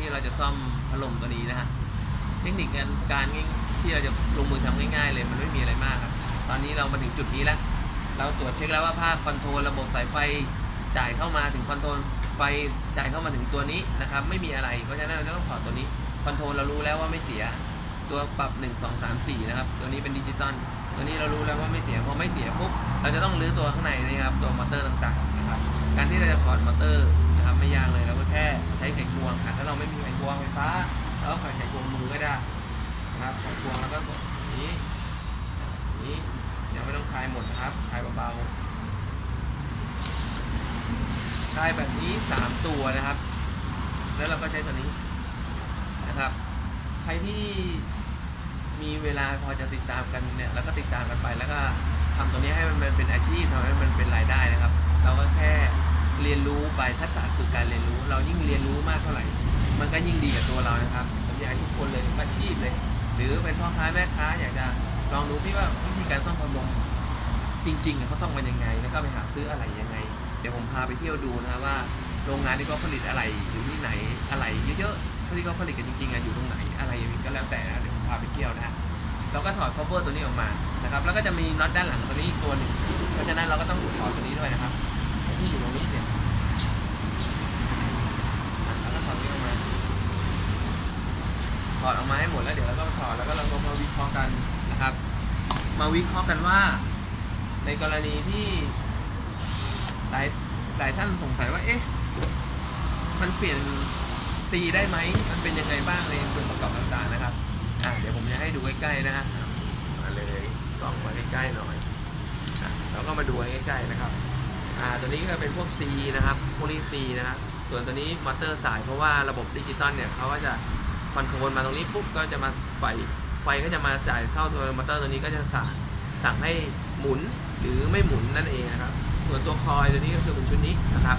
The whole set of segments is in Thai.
ที่เราจะซ่อมพัดลมตัวนี้นะฮะเทคนิคการการที่เราจะลงมือทำง่ายๆเลยมันไม่มีอะไรมากครับ ตอนนี้เรามาถึงจุดนี้แล้ว เราตรวจเช็คแล้วว่าภาคคอนโทรลระบบสายไฟจ่ายเข้ามาถึงคอนโทรลไฟจ่ายเข้ามาถึงตัวนี้นะครับไม่มีอะไร เพราะฉะนั้นเราจะต้องถอดตัวนี้คอนโทรลเรารู้แล้วว่าไม่เสีย ตัวปรับ 1 2 3 4 นะครับ ตัวนี้เป็นดิจิตอลตัวนี้เรารู้แล้วว่าไม่เสียพอไม่เสียปุ๊บเราจะต้องรื้อตัวข้างในนี่ครับตัวมอเตอร์ต่างๆนะครับการที่เราจะถอดมอเตอร์ นะครับไม่ยากเลยเราก็แค่ใช้ไขควงอะถ้าเราไม่มีไขควงไฟฟ้าเราก็ใส่ไขควงมือก็ได้นะครับไขควงแล้วก็กดนี้อย่างนี้เดี๋ยวไม่ต้องคลายหมดนะครับคลายเบาๆคลายแบบนี้ 3 ตัวนะครับ แล้วเราก็ใช้ตัวนี้นะครับ ใครที่มีเวลาพอจะติดตามกันเนี่ยแล้วก็ติดตามกันไปแล้วก็ทำตรงนี้ให้มันเป็นอาชีพทำให้มัน ทักษะคือการเรียนรู้ เรายิ่งเรียนรู้มากเท่าไหร่ มันก็ยิ่งดีกับตัวเรานะครับผมอยากให้ทุกคนเลยอาชีพเลย หรือเป็นพ่อค้าแม่ค้าอยากจะลองดูพี่ว่าวิธีการซ่อมพัดลมจริงๆเขาซ่อมกันยังไง แล้วก็ไปหาซื้ออะไรยังไง เดี๋ยวผมพาไปเที่ยวดูนะครับว่าโรงงานที่เขาผลิตอะไรอยู่ที่ไหนอะไรเยอะๆที่เขาผลิตกันจริงๆอะอยู่ตรงไหนอะไรอย่างนี้ก็แล้วแต่นะเดี๋ยวผมพาไปเที่ยวนะฮะเราก็ถอด cover ตัวนี้ออกมานะครับ แล้วก็จะมีน็อตด้านหลังตัวนี้อีกตัวหนึ่งเพราะฉะนั้นเราก็ต้องถอดตัวนี้ด้วยนะครับที่อยู่ตรงนี้เนี่ยอะแล้วก็ถอดตัวนี้ออกมา ถอดออกมาให้หมดแล้วเดี๋ยวเราก็ถอดแล้วก็เราก็มาวิเคราะห์กันนะครับ มาวิเคราะห์กันว่า ในกรณีที่หลายหลายท่านสงสัยว่าเอ๊ะมันเปลี่ยน C ได้ไหมมันเป็นยังไงบ้างในส่วนประกอบต่างๆนะครับอะเดี๋ยวผมจะให้ดูใกล้ๆนะฮะมาเลยกล้องมาใกล้ๆหน่อยอะแล้วก็มาดูใกล้ๆนะครับอ่าตัวนี้ก็เป็นพวก C นะครับพวกนี้ C นะครับส่วนตัวนี้มอเตอร์สายเพราะว่าระบบดิจิตอลเนี่ยเขาก็จะ คอนโทรลมาตรงนี้ปุ๊บก็จะมาไฟไฟก็จะมาจ่ายเข้าตัวมอเตอร์ตัวนี้ก็จะสั่งสั่งให้หมุนหรือไม่หมุนนั่นเองนะครับ ส่วนตัวคอยตัวนี้ก็คือเป็นชุดนี้นะครับ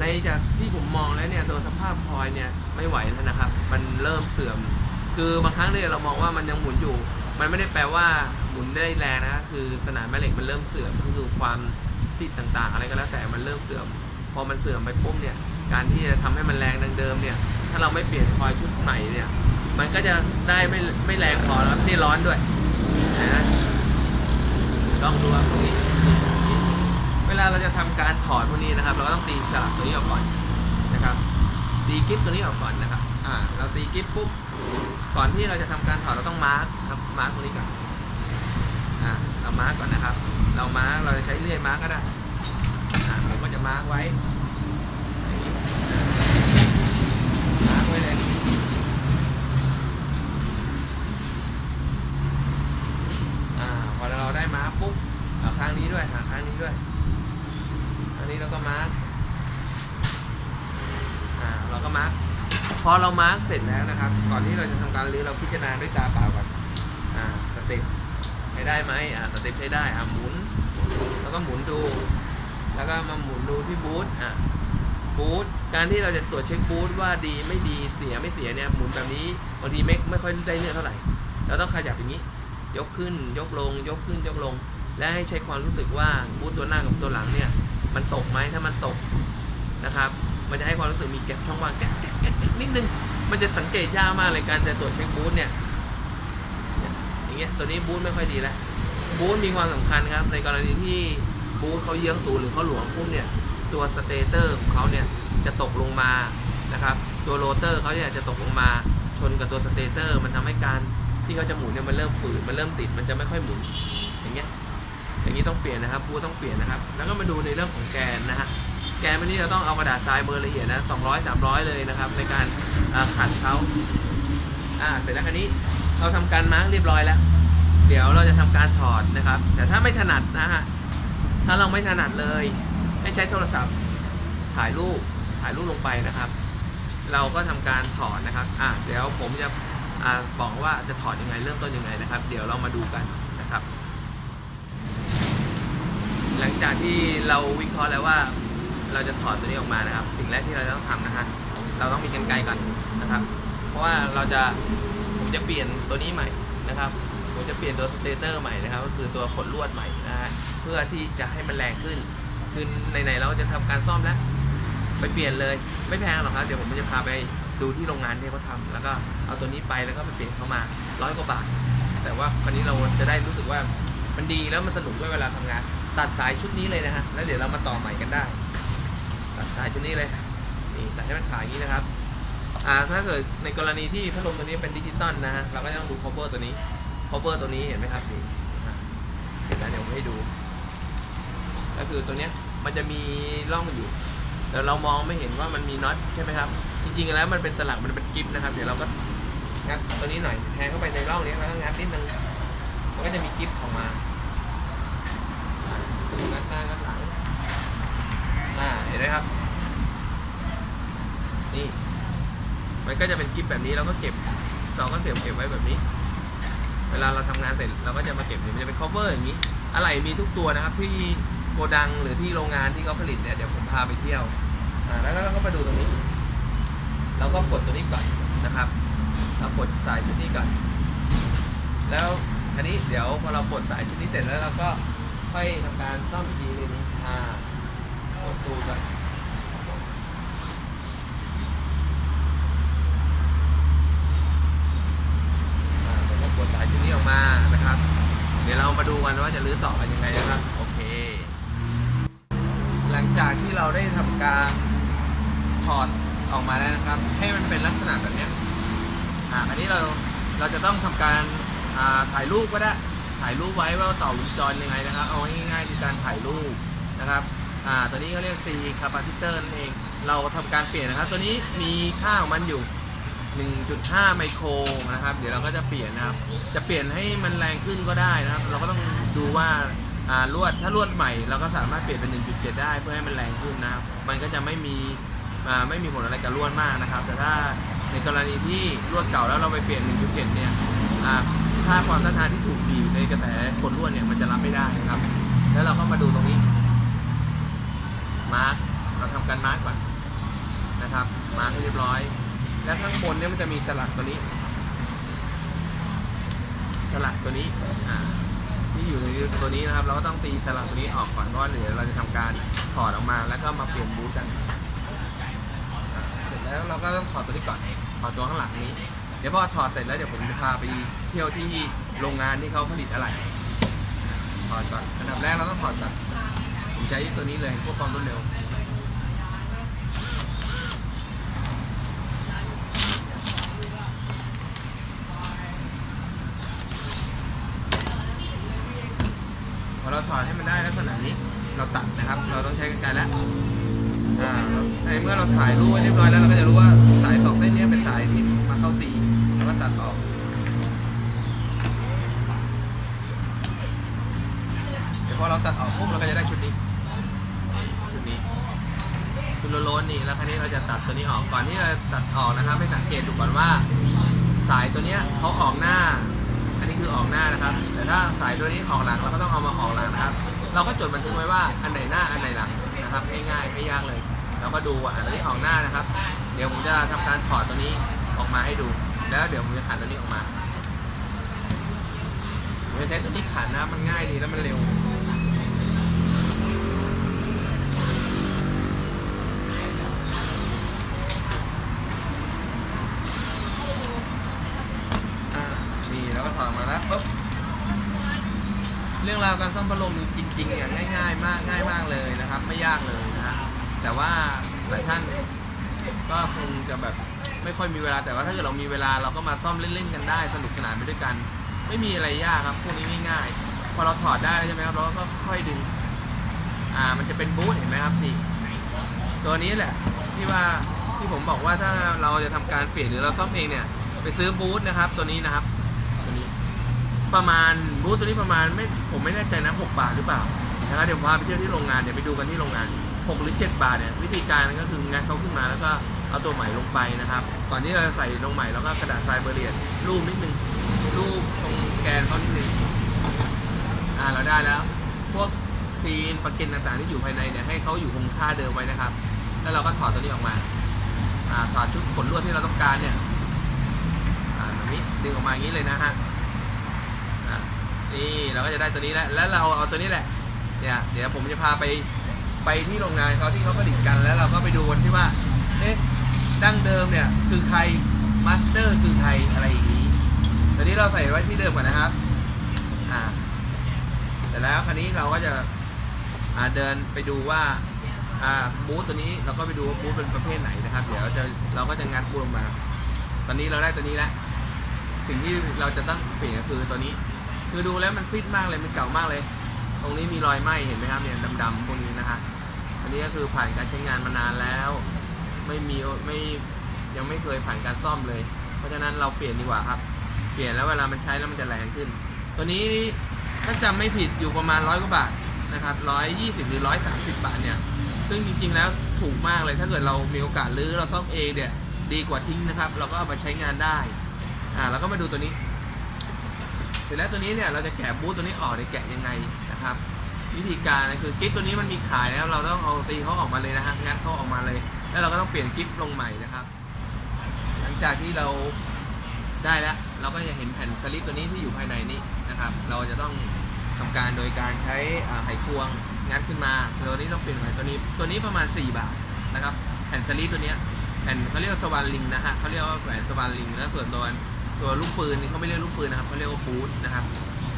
ในจากที่ผมมองแล้วเนี่ยตัวสภาพคอยเนี่ยไม่ไหวแล้วนะครับ มันเริ่มเสื่อม คือบางครั้งเนี่ยเรามองว่ามันยังหมุนอยู่ มันไม่ได้แปลว่าหมุนได้แรงนะคือสนามแม่เหล็กมันเริ่มเสื่อมก็คือความซีดต่างๆ อะไรก็แล้วแต่มันเริ่มเสื่อม พอมันเสื่อมไปปุ๊บเนี่ยการที่จะทำให้มันแรงดังเดิมเนี่ย ถ้าเราไม่เปลี่ยนคอยชุดใหม่เนี่ย มันก็จะได้ไม่ไม่แรงพอแล้วนี่ร้อนด้วยนะลองดูครับตรงนี้เวลาเราจะทำการถอดพวกนี้นะครับ เราก็ต้องตีสลักตัวนี้ออกก่อนนะครับ ตีกิฟตัวนี้ออกก่อนนะครับอ่าเราตีกิฟปุ๊บก่อนที่เราจะทำการถอดเราต้องมาร์กครับมาร์กตรงนี้ก่อนอ่าเรามาร์กก่อนนะครับ เรามาร์กเราจะใช้เลื่อยมาร์กก็ได้อ่าผมก็จะมาร์กไว้อย่างนี้มาร์กไว้เลย อ่า พอเราได้มาร์กปุ๊บ เอาข้างนี้ด้วยหาข้างนี้ด้วยอันนี้เราก็มาร์กอ่าเราก็มาร์กพอเรามาร์กเสร็จแล้วนะครับ ก่อนที่เราจะทำการรื้อเราพิจารณาด้วยตาเปล่าก่อนอ่าสเต็ปใช้ได้ไหมอ่าสเต็ปใช้ได้อ่าหมุน แล้วก็หมุนดู แล้วก็มาหมุนดูที่บูทอะบูทการที่เราจะตรวจเช็คบูทว่าดีไม่ดีเสียไม่เสียเนี่ยหมุนแบบนี้บางทีไม่ไม่ค่อยได้เนื้อเท่าไหร่เราต้องขยับอย่างนี้ ยกขึ้นยกลง ยกขึ้นยกลง และให้ใช้ความรู้สึกว่าบูทตัวหน้ากับตัวหลังเนี่ย มันตกไหมถ้ามันตกนะครับ มันจะให้ความรู้สึกมีแก็บช่องว่างแก๊กแก๊กแก๊กนิดนึง มันจะสังเกตยากมากเลยการจะตรวจเช็คบูทเนี่ยอย่างเงี้ยตัวนี้บูทไม่ค่อยดีแล้วบูทมีความสำคัญครับ ในกรณีที่บูทเขาเยื้องศูนย์หรือเขาหลวมปุ๊บเนี่ย ตัวสเตเตอร์ของเขาเนี่ยจะตกลงมานะครับ ตัวโรเตอร์เขาเนี่ยจะตกลงมาชนกับตัวสเตเตอร์ มันทำให้การที่เขาจะหมุนเนี่ยมันเริ่มฝืนมันเริ่มติดมันจะไม่ค่อยหมุน อย่างนี้ต้องเปลี่ยนนะครับบูต้องเปลี่ยนนะครับ แล้วก็มาดูในเรื่องของแกนนะฮะแกนวันนี้เราต้องเอากระดาษทรายเบอร์ละเอียดนะ200 300เลยนะครับ ในการขัดเขาอ่าเสร็จแล้วคันนี้เราทำการมาร์กเรียบร้อยแล้ว เดี๋ยวเราจะทำการถอดนะครับ แต่ถ้าไม่ถนัดนะฮะถ้าเราไม่ถนัดเลยให้ใช้โทรศัพท์ถ่ายรูปถ่ายรูปลงไปนะครับ เราก็ทำการถอดนะครับอ่าเดี๋ยวผมจะอ่าบอกว่าจะถอดยังไงเริ่มต้นยังไงนะครับ เดี๋ยวเรามาดูกันนะครับ หลังจากที่เราวิเคราะห์แล้วว่า เราจะถอดตัวนี้ออกมานะครับ สิ่งแรกที่เราจะต้องทำนะฮะเราต้องมีกันไกรก่อนนะครับ เพราะว่าเราจะผมจะเปลี่ยนตัวนี้ใหม่นะครับผมจะเปลี่ยนตัวสเตเตอร์ใหม่นะครับ ก็คือตัวขดลวดใหม่นะฮะเพื่อที่จะให้มันแรงขึ้นคือไหนๆเราจะทำการซ่อมแล้ว ไปเปลี่ยนเลยไม่แพงหรอกครับเดี๋ยวผมจะพาไปดูที่โรงงานที่เขาทำแล้วก็เอาตัวนี้ไปแล้วก็ไปเปลี่ยนเข้ามาร้อยกว่าบาทแต่ว่าคราวนี้เราจะได้รู้สึกว่ามันดีแล้วมันสนุกด้วยเวลาทำงาน ตัดสายชุดนี้เลยนะฮะ แล้วเดี๋ยวเรามาต่อใหม่กันได้ ตัดสายชุดนี้เลย นี่ตัดให้มันขาดอย่างนี้นะครับ อ่า ถ้าเกิดในกรณีที่พัดลมตัวนี้เป็นดิจิตอลนะฮะ เราก็ต้องดู cover ตัวนี้ cover ตัวนี้เห็นไหมครับนี่เห็นแล้วเดี๋ยวผมให้ดู ก็คือตัวเนี้ยมันจะมีร่องอยู่ แต่เรามองไม่เห็นว่ามันมีน็อตใช่ไหมครับ จริงๆแล้วมันเป็นสลัก มันเป็นกิฟนะครับ เดี๋ยวเราก็งัดตัวนี้หน่อย แทงเข้าไปในร่องนี้แล้วก็งัดนิดนึง มันก็จะมีกิฟออกมา งัดหน้างัดหลังอ่าเห็นไหมครับ นี่ มันก็จะเป็นกิฟแบบนี้เราก็เก็บเราก็เสียบเก็บไว้แบบนี้ เวลาเราทำงานเสร็จเราก็จะมาเก็บมันจะเป็น cover อย่างนี้ อะไรมีทุกตัวนะครับ ที่โกดังหรือที่โรงงานที่เขาผลิตเนี่ยเดี๋ยวผมพาไปเที่ยวอ่าแล้วก็เราก็มาดูตรงนี้ เราก็กดตัวนี้ก่อนนะครับเรากดสายชุดนี้ก่อน แล้วอันนี้เดี๋ยวพอเรากดสายชุดนี้เสร็จแล้วเราก็ ค่อยทำการซ่อมอีกทีนึงอ่ากดดูก่อนอ่าผมก็กดสายชุดนี้ออกมานะครับ เดี๋ยวเรามาดูกันว่าจะรื้อต่อกันยังไงนะครับ โอเค หลังจากที่เราได้ทำการถอดออกมาแล้วนะครับ ให้มันเป็นลักษณะแบบเนี้ยอ่าอันนี้เราเราจะต้องทำการอ่าถ่ายรูปก็ได้ ถ่ายรูปไว้ว่าต่อวงจรยังไงนะครับ เอาไว้ง่ายๆคือการถ่ายรูปนะครับอ่าตัวนี้เขาเรียก C capacitor นั่นเอง เราทำการเปลี่ยนนะครับ ตัวนี้มีค่าของมันอยู่ 1.5 ไมโครนะครับ เดี๋ยวเราก็จะเปลี่ยนนะครับ จะเปลี่ยนให้มันแรงขึ้นก็ได้นะครับ เราก็ต้องดูว่าอ่าลวดถ้าลวดใหม่เราก็สามารถเปลี่ยนเป็น 1.7 ได้เพื่อให้มันแรงขึ้นนะครับ มันก็จะไม่มีอ่าไม่มีผลอะไรกับลวดมากนะครับ แต่ถ้าในกรณีที่ลวดเก่าแล้วเราไปเปลี่ยน 1.7 เนี่ยอ่า ค่าความต้านทานที่ถูกบีบในกระแสขนลวดเนี่ยมันจะรับไม่ได้นะครับ แล้วเราก็มาดูตรงนี้ มาร์กเราทำการมาร์กก่อนนะครับ มาร์กให้เรียบร้อย แล้วข้างบนเนี่ยมันจะมีสลักตัวนี้ สลักตัวนี้อ่าที่อยู่ในตัวนี้นะครับ เราก็ต้องตีสลักตัวนี้ออกก่อนเพราะเดี๋ยวเราจะทำการถอดออกมาแล้วก็มาเปลี่ยนบูทกัน เสร็จแล้วเราก็ต้องถอดตัวนี้ก่อน ถอดตัวข้างหลังนี้ เดี๋ยวพอถอดเสร็จแล้วเดี๋ยวผมจะพาไปเที่ยวที่โรงงานที่เขาผลิตอะไรถอดก่อนอันดับแรกเราต้องถอดก่อนผมใช้ตัวนี้เลยเพื่อความรวดเร็วพอเราถอดให้มันได้ลักษณะนี้เราตัดนะครับ เราต้องใช้กรรไกรแล้วอ่าแล้วในเมื่อเราถ่ายรูปไว้เรียบร้อยแล้วเราก็จะรู้ว่าสายสองเส้นนี้เป็นสายที่ ตัดออกเดี๋ยวพอเราตัดออกปุ๊บเราก็จะได้ชุดนี้ชุดนี้ชุดโลนนี่แล้วคราวนี้เราจะตัดตัวนี้ออกก่อนที่เราจะตัดออกนะครับ ให้สังเกตดูก่อนว่า สายตัวเนี้ยเขาออกหน้า อันนี้คือออกหน้านะครับ แต่ถ้าสายตัวนี้ออกหลังเราก็ต้องเอามาออกหลังนะครับ เราก็จดบันทึกไว้ว่าอันไหนหน้าอันไหนหลังนะครับง่ายๆไม่ยากเลยเราก็ดูว่าอันนี้ออกหน้านะครับ เดี๋ยวผมจะทำการถอดตัวนี้ออกมาให้ดู แล้วเดี๋ยวผมจะขันตัวนี้ออกมาผมจะใช้ตัวนี้ขันนะมันง่ายดีแล้วมันเร็วอ่านี่แล้วก็ถอดมาแล้วปุ๊บเรื่องราวการซ่อมพัดลมจริงๆอย่างง่าย ๆ มากง่ายมากเลยนะครับ ไม่ยากเลยนะฮะแต่ว่าหลายท่านก็คงจะแบบ ไม่ค่อยมีเวลาแต่ว่าถ้าเกิดเรามีเวลาเราก็มาซ่อมเล่นๆกันได้ สนุกสนานไปด้วยกัน ไม่มีอะไรยากครับพวกนี้ง่ายๆพอเราถอดได้ใช่ไหมครับเราก็ค่อยดึง อ่ามันจะเป็นบูทเห็นไหมครับนี่ตัวนี้แหละที่ว่าที่ผมบอกว่าถ้าเราจะทำการเปลี่ยนหรือเราซ่อมเองเนี่ย ไปซื้อบูธนะครับ ตัวนี้นะครับ ตัวนี้ ประมาณบูธตัวนี้ประมาณไม่ผมไม่แน่ใจนะ6บาทหรือเปล่านะครับเดี๋ยวผมพาไปเที่ยวที่โรงงานเดี๋ยวไปดูกันที่โรงงาน6หรือ7บาทเนี่ยวิธีการก็คืองัดเขาขึ้นมาแล้วก็ เอาตัวใหม่ลงไปนะครับ ก่อนที่เราจะใส่ลงใหม่เราก็กระดาษทรายเบอร์เรียนรูปนิดนึงรูปตรงแกนเขานิดนึงอ่าเราได้แล้ว พวกซีนประเก็นต่างๆที่อยู่ภายในเนี่ยให้เขาอยู่คงค่าเดิมไว้นะครับ แล้วเราก็ถอดตัวนี้ออกมาอ่าถอดชุดขนลวดที่เราต้องการเนี่ยอ่าแบบนี้ดึงออกมาอย่างนี้เลยนะฮะอ่านี่เราก็จะได้ตัวนี้แล้วแล้วเราเอาตัวนี้แหละเนี่ยเดี๋ยวผมจะพาไปไปที่โรงงานเขาที่เขาผลิตกันแล้วเราก็ไปดูกันที่ว่า เอ๊ะดั้งเดิมเนี่ยคือใครมาสเตอร์คือใครอะไรอย่างนี้ตอนนี้เราใส่ไว้ที่เดิมก่อนนะครับ อ่าแต่แล้วคราวนี้เราก็จะอ่าเดินไปดูว่าอ่าบูธตัวนี้เราก็ไปดูว่าบูธเป็นประเภทไหนนะครับ เดี๋ยวจะเราก็จะงัดบูธออกมา ตอนนี้เราได้ตัวนี้แล้วสิ่งที่เราจะต้องเปลี่ยนก็คือตัวนี้ คือดูแล้วมันฟิตมากเลยมันเก่ามากเลย ตรงนี้มีรอยไหม้เห็นไหมครับเนี่ยดำๆพวกนี้นะฮะอันนี้ก็คือผ่านการใช้งานมานานแล้ว ไม่มีไม่ยังไม่เคยผ่านการซ่อมเลย เพราะฉะนั้นเราเปลี่ยนดีกว่าครับ เปลี่ยนแล้วเวลามันใช้แล้วมันจะแรงขึ้น ตัวนี้ถ้าจำไม่ผิดอยู่ประมาณร้อยกว่าบาทนะครับร้อยยี่สิบหรือร้อยสามสิบบาทเนี่ย ซึ่งจริงๆแล้วถูกมากเลยถ้าเกิดเรามีโอกาสรื้อเราซ่อมเองเนี่ยดีกว่าทิ้งนะครับ เราก็เอาไปใช้งานได้อ่าแล้วก็มาดูตัวนี้ เสร็จแล้วตัวนี้เนี่ยเราจะแกะบูทตัวนี้ออกเนี่ยแกะยังไงนะครับ วิธีการนะคือกิ๊บตัวนี้มันมีขายนะครับเราต้องเอาตีเขาออกมาเลยนะฮะงัดเขาออกมาเลย แล้วเราก็ต้องเปลี่ยนกิ๊บลงใหม่นะครับ หลังจากที่เราได้แล้ว เราก็จะเห็นแผ่นสลิปตัวนี้ที่อยู่ภายในนี้นะครับ เราจะต้องทำการโดยการใช้ไขควงงัดขึ้นมาตัวนี้ต้องเปลี่ยนใหม่ตัวนี้ตัวนี้ประมาณ 4 บาทนะครับแผ่นสลิปตัวนี้แผ่นเขาเรียกว่าสวานลิงนะฮะเขาเรียกว่าแหวนสวานลิงแล้วส่วนตัวตัวลูกปืนนี่เขาไม่เรียกลูกปืนนะครับเขาเรียกว่าบูทนะครับ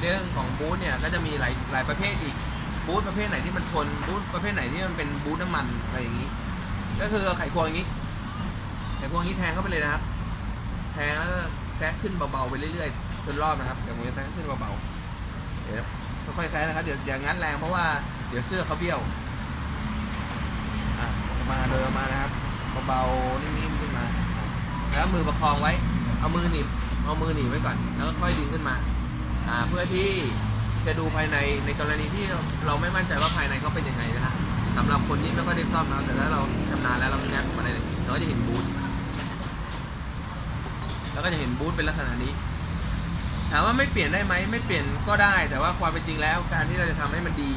เรื่องของบูทเนี่ยก็จะมีหลายหลายประเภทอีกบูทประเภทไหนที่มันทนบูทประเภทไหนที่มันเป็นบูทน้ำมันอะไรอย่างนี้ ก็คือเอาไขควงอย่างนี้ ไขควงอย่างนี้แทงเข้าไปเลยนะครับ แทงแล้วก็แซะขึ้นเบาๆไปเรื่อยๆจนรอบนะครับเดี๋ยวผมจะแซะขึ้นเบาๆเดี๋ยวค่อยๆแซะนะครับเดี๋ยวอย่างงั้นแรงเพราะว่าเดี๋ยวเสื้อเขาเบี้ยวอะมาโดยประมาณนะครับเบาๆนิ่มๆขึ้นมา แล้วมือประคองไว้ เอามือหนีบเอามือหนีบไว้ก่อน แล้วก็ค่อยดึงขึ้นมาอ่าเพื่อที่จะดูภายในในกรณีที่เราไม่มั่นใจว่าภายในเขาเป็นยังไงนะฮะ สำหรับคนที่ไม่ค่อยได้ซ่อมนะแต่ถ้าเราชำนาญแล้วเรางัดออกมาได้เลยเราก็จะเห็นบูทแล้วก็จะเห็นบูธเป็นลักษณะนี้ถามว่าไม่เปลี่ยนได้ไหมไม่เปลี่ยนก็ได้ แต่ว่าความเป็นจริงแล้ว การที่เราจะทำให้มันดี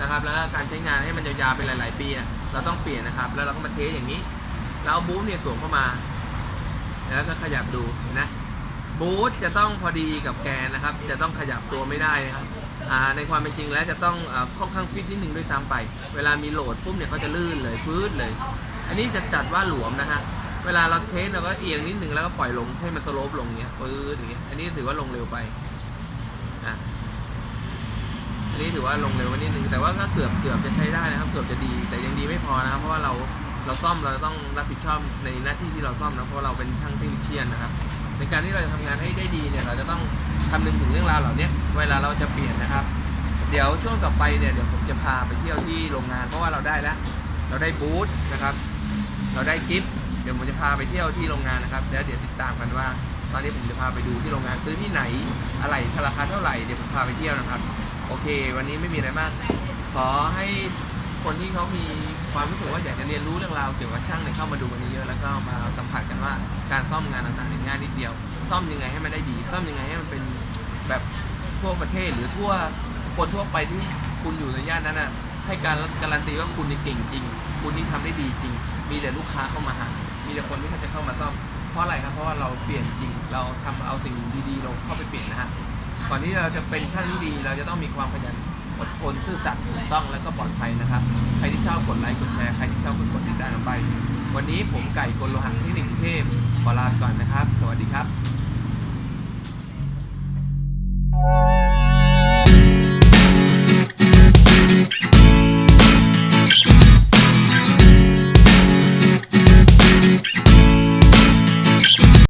นะครับ แล้วก็การใช้งานให้มันยาวๆเป็นหลาย ๆ ปีนะเราต้องเปลี่ยนนะครับ แล้วเราก็มาเทสอย่างนี้แล้วเอาบูธเนี่ยสวมเข้ามา แล้วก็ขยับดูนะบูธจะต้องพอดีกับแกนนะครับ จะต้องขยับตัวไม่ได้นะครับ ในความเป็นจริงแล้วจะต้องค่อนข้างฟิตนิดนึงด้วยซ้ำไป เวลามีโหลดปุ๊บเนี่ยเขาจะลื่นเลยพื้นเลย อันนี้จะจัดว่าหลวมนะฮะ เวลาเราเทสเราก็เอียงนิดนึงแล้วก็ปล่อยลงให้มันสโลปลงเงี้ยปื๊ดอย่างเงี้ย อันนี้ถือว่าลงเร็วไปอะอันนี้ถือว่าลงเร็วไปนิดนึงแต่ว่าก็เกือบเกือบจะใช้ได้นะครับ เกือบจะดี แต่ยังดีไม่พอนะครับ เพราะว่าเราเราซ่อมเราต้องรับผิดชอบในหน้าที่ที่เราซ่อมนะ เพราะเราเป็นช่างเทคนิคเชียนนะครับ ในการที่เราจะทำงานให้ได้ดีเนี่ยเราจะต้องคำนึงถึงเรื่องราวเหล่านี้เวลาเราจะเปลี่ยนนะครับ เดี๋ยวช่วงต่อไปเนี่ยเดี๋ยวผมจะพาไปเที่ยวที่โรงงานเพราะว่าเราได้แล้ว เราได้บูธนะครับ เราได้กิฟต์เดี๋ยวผมจะพาไปเที่ยวที่โรงงานนะครับแล้วเดี๋ยวติดตามกันว่า ตอนนี้ผมจะพาไปดูที่โรงงานซื้อที่ไหนอะไรราคาเท่าไหร่เดี๋ยวผมพาไปเที่ยวนะครับ โอเค วันนี้ไม่มีอะไรมาก ขอให้ คนที่เขามีความรู้สึกว่าอยากจะเรียนรู้เรื่องราวเกี่ยวกับช่างเนี่ยเข้ามาดูกันเยอะๆแล้วก็มาสัมผัสกันว่าการซ่อมงานต่างๆเนี่ยง่ายนิดเดียว ซ่อมยังไงให้มันได้ดี ซ่อมยังไงให้มันเป็นแบบทั่วประเทศหรือทั่วคนทั่วไปที่คุณอยู่ในย่านนั้นน่ะให้การการันตีว่าคุณนี่เก่งจริง คุณนี่ทำได้ดีจริง มีแต่ลูกค้าเข้ามาหา มีแต่คนที่เขาจะเข้ามาซ่อม เพราะอะไรครับ เพราะว่าเราเปลี่ยนจริง เราทำเอาสิ่งดีๆเราเข้าไปเปลี่ยนนะฮะ ก่อนที่เราจะเป็นช่างที่ดี เราจะต้องมีความขยัน อดทนซื่อสัตย์ถูกต้องและก็ปลอดภัยนะครับ ใครที่ชอบกดไลค์กดแชร์ใครที่ชอบกดกดติดตามกันไป วันนี้ผมไก่กลโลหะที่หนึ่งกรุงเทพขอลาไปก่อนนะครับ สวัสดีครับ